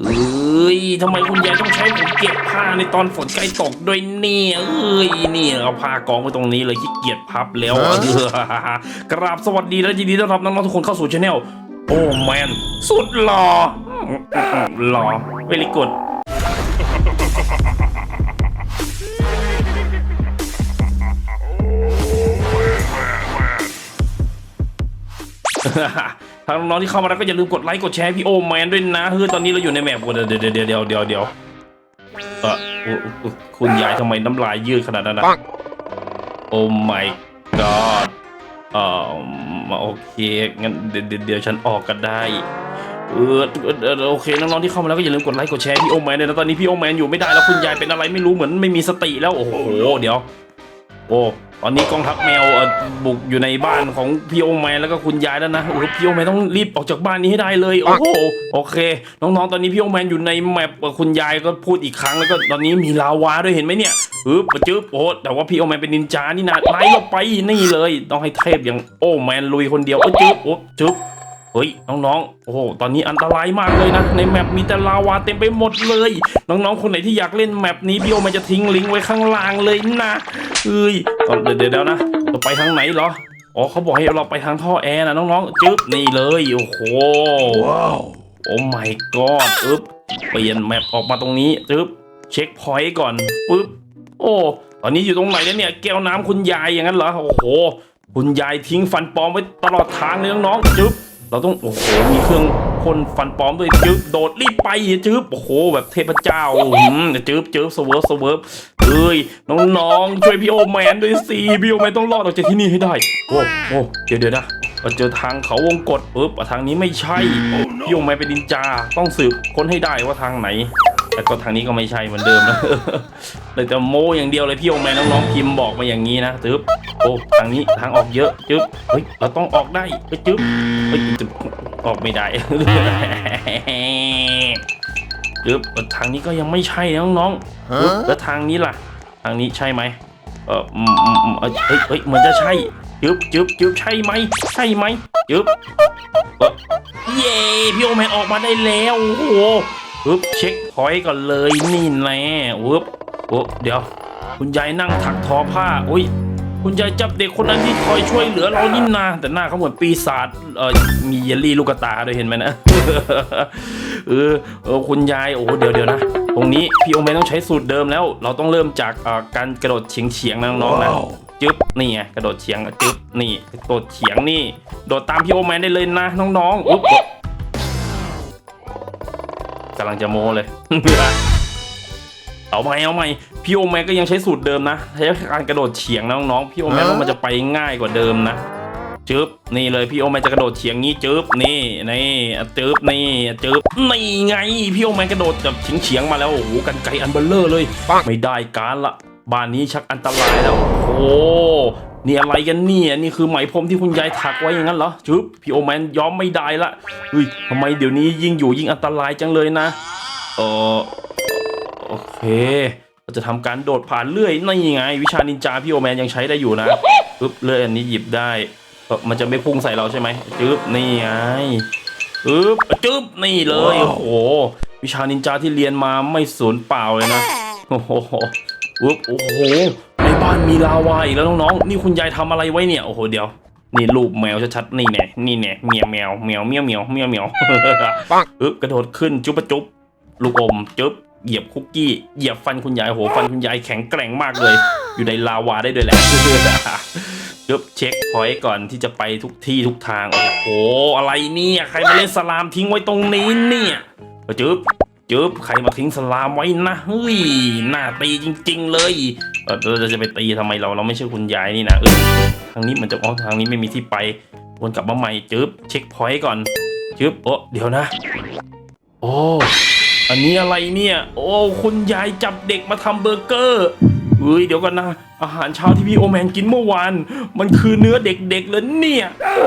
เอ้ยทำไมคุณยายต้องใช้ผมเก็บผ้าในตอนฝนใกล้ตกด้วยเนี่ย เอ้ย นี่เอาผ้ากองไว้ตรงนี้เลยขี้เกียจพับแล้วเออกราบสวัสดีและยินดีต้อนรับน้องๆทุกคนเข้าสู่ช anel โอ้แมน สุดหล่อหล่อเวลิกุด ทางน้องๆที่เข้ามาแล้วก็อย่าลืมกดไลค์กดแชร์ให้พี่โอแมนด้วยนะเฮ้ยตอนนี้เราอยู่ในแมปเดี๋ยวเดี๋ยวเดี๋ยวเดี๋ยวเดี๋ยวเดี๋ยวเออโอ้โอ้คุณยายทำไมน้ำลายยืดขนาดนั้นนะโอ้ my god เออโอเคงั้นเดี๋ยวเดี๋ยวเดี๋ยวฉันออกกันได้เออเออเออโอเคน้องๆที่เข้ามาแล้วก็อย่าลืมกดไลค์กดแชร์พี่โอแมนด้วยนะตอนนี้พี่โอแมนอยู่ไม่ได้แล้วคุณยายเป็นอะไรไม่รู้เหมือนไม่มีสติแล้วโอ้โหเดี๋ยว โอ้ ตอนนี้กองทัพแมวบุกอยู่ในบ้านของพี่โอแมนแล้วก็คุณยายแล้วนะโอ้พี่โอแมนต้องรีบออกจากบ้านนี้ให้ได้เลยโอ้โหโอเค น้องๆตอนนี้พี่โอแมนอยู่ในแมปคุณยายก็พูดอีกครั้งแล้วก็ตอนนี้มีลาวาด้วยเห็นไหมเนี่ยปึ๊บจึ๊บโอ้แต่ว่าพี่โอแมนเป็นนินจานี่นะไล่เราไปนี่เลย ต้องให้เทพอย่างโอแมนลุยคนเดียวโอ้จึ๊บโอ้จึ๊บ เฮ้ยน้องๆ โอ้โห ตอนนี้อันตรายมากเลยนะ ในแมปมีแต่ลาวาเต็มไปหมดเลย น้องๆ คนไหนที่อยากเล่นแมปนี้พี่โอมันจะทิ้งลิงก์ไว้ข้างล่างเลยนะเอ้ยตอนเดี๋ยวเดี๋ยวนะเราไปทางไหนเหรอ อ๋อเขาบอกให้เราไปทางท่อแอร์นะน้องๆ จึ๊บนี่เลย โอ้โห ว้าว โอ้ my god อึ๊บ เปลี่ยนแมปออกมาตรงนี้ จึ๊บ เช็คพอยต์ก่อน ปึ๊บ โอ้ ตอนนี้อยู่ตรงไหนแล้วเนี่ย แก้วน้ำคุณยายอย่างนั้นเหรอ โอ้โห คุณยายทิ้งฟันปลอมไว้ตลอดทางเลยน้องๆ จึ๊บ เราต้องโอ้โหมีเครื่องพ่นฟันปลอมด้วยจึ๊บโดดรีบไปจึ๊บโอ้โห แบบเทพเจ้าหืมจึ๊บจึ๊บสเวิร์ฟสเวิร์ฟเอ้ยน้องๆช่วยพี่โอแมนด้วยสิพี่โอแมนต้องรอดออกจากที่นี่ให้ได้โอ้โอ้เดี๋ยวเดี๋ยวนะเราเจอทางเขาวงกฏปึ๊บอะทางนี้ไม่ใช่พี่โอแมนเป็นนินจาต้องสืบค้นให้ได้ว่าทางไหนแต่ก็ทางนี้ก็ไม่ใช่เหมือนเดิมนะเลยแต่โมอย่างเดียวเลยพี่โอแมนน้องๆพิมพ์บอกมาอย่างนี้นะจึ๊บ โอ้ทางนี้ทางออกเยอะจึ๊บเฮ้ยเราต้องออกได้เฮ้ยจึ๊บเฮ้ยจึ๊บออกไม่ได้จึ๊บทางนี้ก็ยังไม่ใช่นะน้องๆปึ๊บแล้วทางนี้ล่ะ ทางนี้ใช่ไหมเอออืมอืมอืมเอ้ยเฮ้ยเฮ้ยเหมือนจะใช่จึ๊บจึ๊บจึ๊บใช่ไหมใช่ไหมจึ๊บเอ้อเย้พี่โอแมนออกมาได้แล้วโอ้โหปึ๊บเช็คพอยต์ก่อนเลยนี่แน่ปึ๊บโอ้เดี๋ยว คุณยายนั่งถักทอผ้าอุ้ย คุณยายจับเด็กคนนั้นที่คอยช่วยเหลือเรานี่นาแต่หน้าเขาเหมือนปีศาจเออมีเยลลี่ลูกตาด้วยเห็นไหมนะเออเออคุณยายโอ้เดี๋ยวเดี๋ยวนะ ตรงนี้พี่โอแมนต้องใช้สูตรเดิมแล้ว เราต้องเริ่มจากเอ่อการกระโดดเฉียงเฉียงๆนะน้องๆนะจึ๊บนี่ไงกระโดดเฉียงจึ๊บนี่กระโดดเฉียงนี่ โดดตามพี่โอแมนได้เลยนะน้องๆอุ๊บกำลังจะโม้เลย เอาไหมเอาไหมพี่โอแมนก็ยังใช้สูตรเดิมนะใช้การกระโดดเฉียงนะน้องๆพี่โอแมนว่ามันจะไปง่ายกว่าเดิมนะจึ๊บนี่เลยพี่โอแมนจะกระโดดเฉียงงี้จึ๊บนี่นี่จึ๊บนี่จึ๊บนี่ไงพี่โอแมนกระโดดแบบเฉียงเฉียงๆมาแล้วโอ้โหกันไกรอันเบลเลอร์เลยไม่ได้การละบ้านนี้ชักอันตรายแล้วโอ้โหนี่อะไรกันเนี่ยนี่คือไหมพรมที่คุณยายถักไว้อย่างนั้นเหรอจึ๊บพี่โอแมนยอมไม่ได้ละเฮ้ยทำไมเดี๋ยวนี้ยิ่งอยู่ยิ่งอันตรายจังเลยนะเออโอ เคเราจะทำการโดดผ่านเลื่อยนี่ไง วิชานินจาพี่โอแมนยังใช้ได้อยู่นะปึ๊บเลื่อยอันนี้หยิบได้เอ่อมันจะไม่พุ่งใส่เราใช่ไหมจึ๊บนี่ไงปึ๊บจึ๊บนี่เลยโอ้โหวิชานินจาที่เรียนมาไม่สูญเปล่าเลยนะโอ้โหปึ๊บโอ้โหในบ้านมีลาวาอีกแล้วน้องๆนี่คุณยายทำอะไรไว้เนี่ยโอ้โหเดี๋ยวนี่รูปแมวชัดๆนี่แน่นี่แน่เมียวแมวแมวเมียวเมียวเมียวเมียวปังอึ๊บกระโดดขึ้นจุ๊บปะจุ๊บลูกอมจุ๊บ เหยียบคุกกี้เหยียบฟันคุณยายโหฟันคุณยายแข็งแกร่งมากเลย อยู่ในลาวาได้ด้วยแหละจุ๊บเช็คพอยต์ก่อนที่จะไปทุกที่ทุกทางโอ้โหอะไรเนี่ย ใครมาเล่นสลามทิ้งไว้ตรงนี้เนี่ยจุ๊บจุ๊บใครมาทิ้งสลามไว้นะเฮ้ยหน้าตีจริง ๆ เลยเออเราจะไปตีทำไมเราเราไม่ใช่คุณยายนี่นะเออทางนี้มันจะอ๋อทางนี้ไม่มีที่ไปวนกลับมาใหม่จุ๊บเช็คพอยต์ก่อนจึ๊บโอ้เดี๋ยวนะ โอ้ อันนี้อะไรเนี่ย โอ้ คุณยายจับเด็กมาทำเบอร์เกอร์ เฮ้ยเดี๋ยวก่อนนะ อาหารเช้าที่พี่โอแมนกินเมื่อวาน มันคือเนื้อเด็กๆเลยเนี่ยโอ้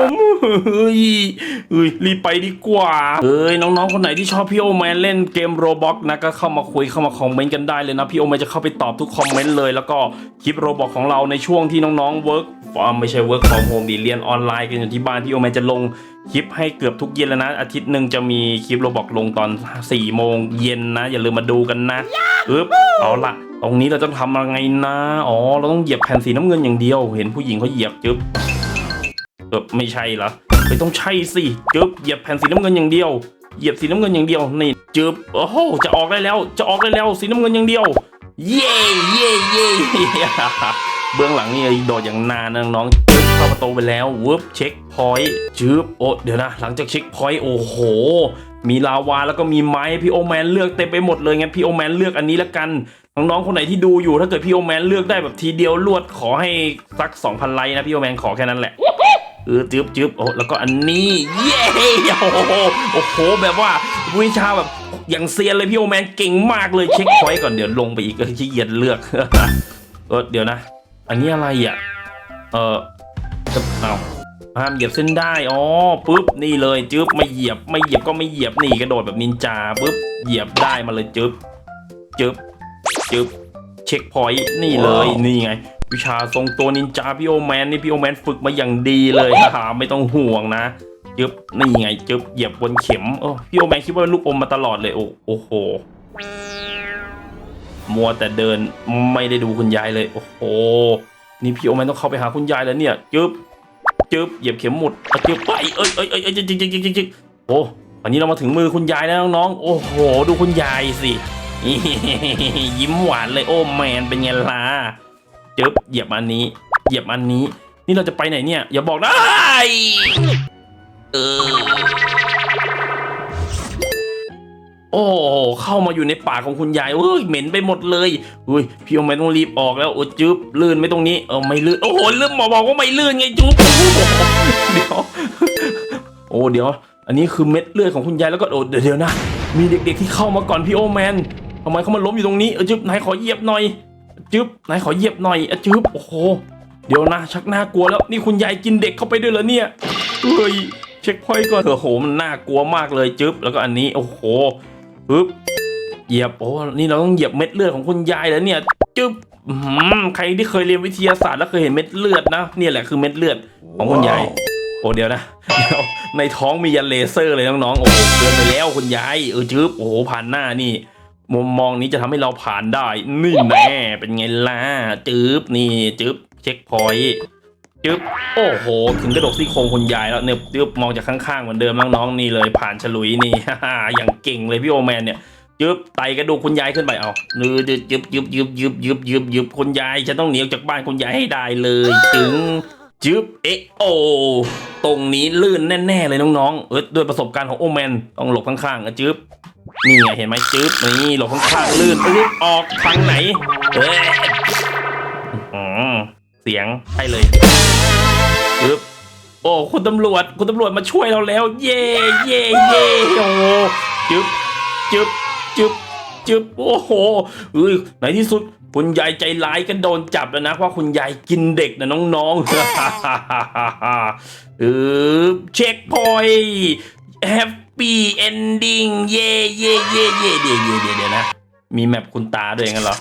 เฮ้ยเฮ้ยรีบไปดีกว่าเอ้ยน้องๆคนไหนที่ชอบพี่โอแมนเล่นเกมโรบอกนะก็เข้ามาคุยเข้ามาคอมเมนต์กันได้เลยนะพี่โอแมนจะเข้าไปตอบทุกคอมเมนต์เลยแล้วก็คลิปโรบอกของเราในช่วงที่น้องๆเวิร์กไม่ใช่เวิร์กฟอร์มโฮมดีเรียนออนไลน์กันอยู่ที่บ้านพี่โอแมนจะลงคลิปให้เกือบทุกเย็นแล้วนะ อาทิตย์หนึ่งจะมีคลิปโรบอกลงตอน4ี่โมงเย็นนะ อย่าลืมมาดูกันนะอึ๊บเอาละ ตรงนี้เราจะทำยังไงนะ อ๋อ เราต้องเหยียบแผ่นสีน้ำเงินอย่างเดียว เห็นผู้หญิงเขาเหยียบจึ๊บเออไม่ใช่เหรอไม่ต้องใช่สิจึ๊บเหยียบแผ่นสีน้ำเงินอย่างเดียว เหยียบสีน้ำเงินอย่างเดียว นี่จึ๊บโอ้โห จะออกได้แล้ว จะออกได้แล้ว สีน้ำเงินอย่างเดียว เย่เย่เย่เบื้องหลังนี่โดดอย่างนานน้องๆจึ๊บเข้าประตูไปแล้ววึบเช็คพอยต์จึ๊บโอ้เดี๋ยวนะ หลังจากเช็คพอยต์โอ้โห มีลาวาแล้วก็มีไม้พี่โอแมนเลือกเต็มไปหมดเลยงั้นพี่โอแมนเลือกอันนี้ละกันน้องๆคนไหนที่ดูอยู่ถ้าเกิดพี่โอแมนเลือกได้แบบทีเดียวรวดขอให้สัก 2,000 ไลค์นะพี่โอแมนขอแค่นั้นแหละเออจึ๊บจึ๊บโอ้แล้วก็อันนี้เย้โอ้โหโอ้โหแบบว่าวิชาแบบอย่างเซียนเลยพี่โอแมนเก่งมากเลยเช็คพอยต์ก่อนเดี๋ยวลงไปอีกขี้เกียจเลือกเออเดี๋ยวนะ อันนี้อะไรอะเออจะเอา ห้ามเหยียบเส้นได้อ๋อปึ๊บนี่เลยจึ๊บไม่เหยียบไม่เหยียบก็ไม่เหยียบนี่กระโดดแบบนินจาปึ๊บเหยียบได้มาเลยจึ๊บจึ๊บจึ๊บเช็คพอยต์นี่เลยนี่ไง วิชาทรงตัวนินจาพี่โอแมนนี่พี่โอแมนฝึกมาอย่างดีเลยฮ่าไม่ต้องห่วงนะจึ๊บนี่ไงจึ๊บเหยียบบนเข็มโอ้พี่โอแมนคิดว่าเป็นลูกอมมาตลอดเลยโอ้โอ้โหมัวแต่เดินไม่ได้ดูคุณยายเลย โอ้โห นี่พี่โอแมนต้องเข้าไปหาคุณยายแล้วเนี่ยจึ๊บ จึ๊บเหยียบเข็มหมุดอะจึ๊บไปเอ้ยเอ้ยเอ้ยเอ้ยจึ๊บจึ๊บจึ๊บจึ๊บจึ๊บโอ้อันนี้เรามาถึงมือคุณยายแล้วน้องๆโอ้โห ดูคุณยายสิยิ้มหวานเลยโอ้แมนเป็นไงล่ะจึ๊บเหยียบอันนี้ เหยียบอันนี้ นี่เราจะไปไหนเนี่ย อย่าบอกนะอ้เออ โอ้เข้ามาอยู่ในปากของคุณยายเอ้ยเหม็นไปหมดเลยอุ้ยพี่โอแมนต้องรีบออกแล้วโอ้จึ๊บลื่นไม่ตรงนี้เออไม่ลื่นโอ้โหลื่นหมอบอกว่าไม่ลื่นไงจุ๊บเดี๋ยวโอ้เดี๋ยว อันนี้คือเม็ดเลือดของคุณยายแล้วก็โอ้เดี๋ยวเดี๋ยวนะ มีเด็กๆที่เข้ามาก่อนพี่โอแมนทำไมเขามาล้มอยู่ตรงนี้เออจึ๊บนายขอเหยียบหน่อยจึ๊บนายขอเหยียบหน่อยเออจึ๊บโอ้โหเดี๋ยวนะชักน่ากลัวแล้วนี่คุณยายกินเด็กเข้าไปด้วยเหรอเนี่ยเฮ้ยเช็คพอยก่อนโอ้โหมันน่ากลัวมากเลยจึ๊บแล้วก็อันนี้โอ้โห ปึ๊บเหยียบโอ้นี่เราต้องเหยียบเม็ดเลือดของคุณยายแล้วเนี่ยจึ๊บอื้อหือใครที่เคยเรียนวิทยาศาสตร์แล้วเคยเห็นเม็ดเลือดนะเนี่ยแหละคือเม็ดเลือดของคุณยายโอ้เดี๋ยวนะเดี๋ยวในท้องมียันเลเซอร์เลยน้องๆโอ้โหเกินไปแล้วคุณยายเออจึ๊บโอ้โหผ่านหน้านี่มุมมองนี้จะทำให้เราผ่านได้ นี่แน่เป็นไงล่ะจึ๊บนี่จึ๊บเช็คพอยต์ จึ๊บโอ้โห ถึงกระดกซี่โครงคุณยายแล้วเนี่ยจึ๊บมองจากข้างๆเหมือนเดิมน้องๆนี่เลยผ่านฉลุยนี่อย่างเก่งเลยพี่โอแมนเนี่ยยึบไตกระดูกคุณยายขึ้นไปเอานื้อยึบยึบยึบยึบยึบยึบยึบยึบคุณยายฉันต้องหนีออกจากบ้านคุณยายให้ได้เลยถึงจึบเอะโอตรงนี้ลื่นแน่ๆเลยน้องๆเออด้วยประสบการณ์ของโอแมนต้องหลบข้างๆอะจึบนี่ไงเห็นไหมจึบนี่หลบข้างๆลื่นอึ๊บออกทางไหนเอ้ยอื้อหือเสียงใช่เลย จึบโอ้คุณตำรวจคุณตำรวจมาช่วยเราแล้ว เย่เย่เย่โอ้จึ๊บจึ๊บจึ๊บจึ๊บโอ้โหเอ้ยในที่สุดคุณยายใจร้ายก็โดนจับแล้วนะเพราะคุณยายกินเด็กนะน้องๆเออเช็คพอยแฮปปี้เอนดิ้งเย่เย่เย่เย่เดี๋ยวเดี๋ยวเดี๋ยวเยวนะ มีแมปคุณตาด้วยงั้นเหรอ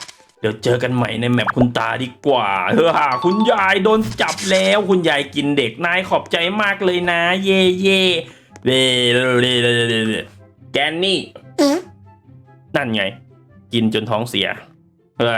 ดี๋ยวเจอกันใหม่ในแมปคุณตาดีกว่าเฮ้อคุณยายโดนจับแล้ว คุณยายกินเด็กนายขอบใจมากเลยนะ เย่เย่เว่เว่เว่เว่เว่เว่แกนนี่นั่นไง กินจนท้องเสียเออ